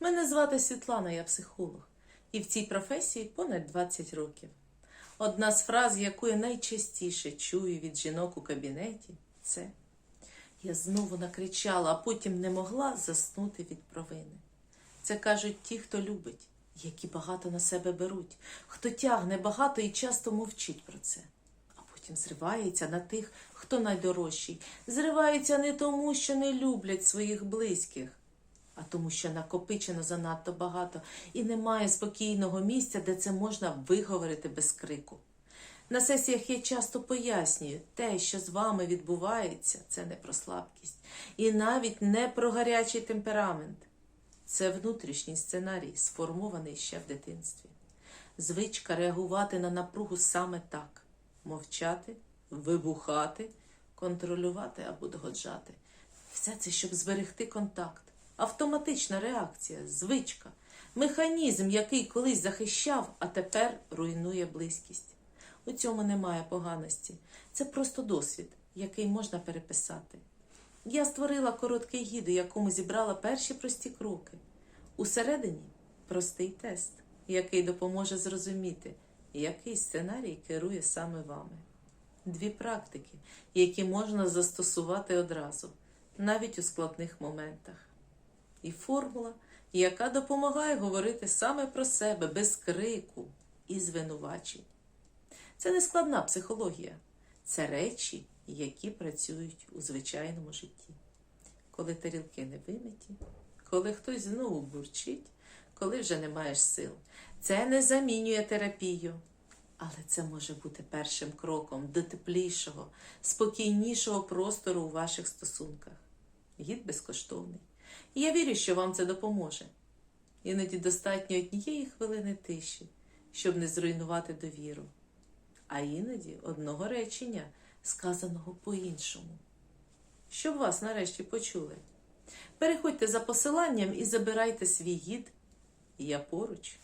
Мене звати Світлана, я психолог, і в цій професії понад 20 років. Одна з фраз, яку я найчастіше чую від жінок у кабінеті, це я знову накричала, а потім не могла заснути від провини. Це кажуть ті, хто любить, які багато на себе беруть, хто тягне багато і часто мовчить про це. А потім зривається на тих, хто найдорожчий. Зривається не тому, що не люблять своїх близьких, а тому, що накопичено занадто багато і немає спокійного місця, де це можна виговорити без крику. На сесіях я часто пояснюю, те, що з вами відбувається, це не про слабкість і навіть не про гарячий темперамент. Це внутрішній сценарій, сформований ще в дитинстві. Звичка реагувати на напругу саме так: мовчати, вибухати, контролювати або догоджати. Все це, щоб зберегти контакт. Автоматична реакція, звичка, механізм, який колись захищав, а тепер руйнує близькість. У цьому немає поганості. Це просто досвід, який можна переписати. Я створила короткий гід, у якому зібрала перші прості кроки. Усередині простий тест, який допоможе зрозуміти, який сценарій керує саме вами. Дві практики, які можна застосувати одразу, навіть у складних моментах. І формула, яка допомагає говорити саме про себе без крику і звинувачень. Це не складна психологія, це речі, які працюють у звичайному житті. Коли тарілки не вимиті, коли хтось знову бурчить, коли вже не маєш сил. Це не замінює терапію, але це може бути першим кроком до теплішого, спокійнішого простору у ваших стосунках. Гід безкоштовний. І я вірю, що вам це допоможе. Іноді достатньо однієї хвилини тиші, щоб не зруйнувати довіру а іноді одного речення, сказаного по-іншому. Щоб вас нарешті почули. Переходьте за посиланням і забирайте свій гід. Я поруч.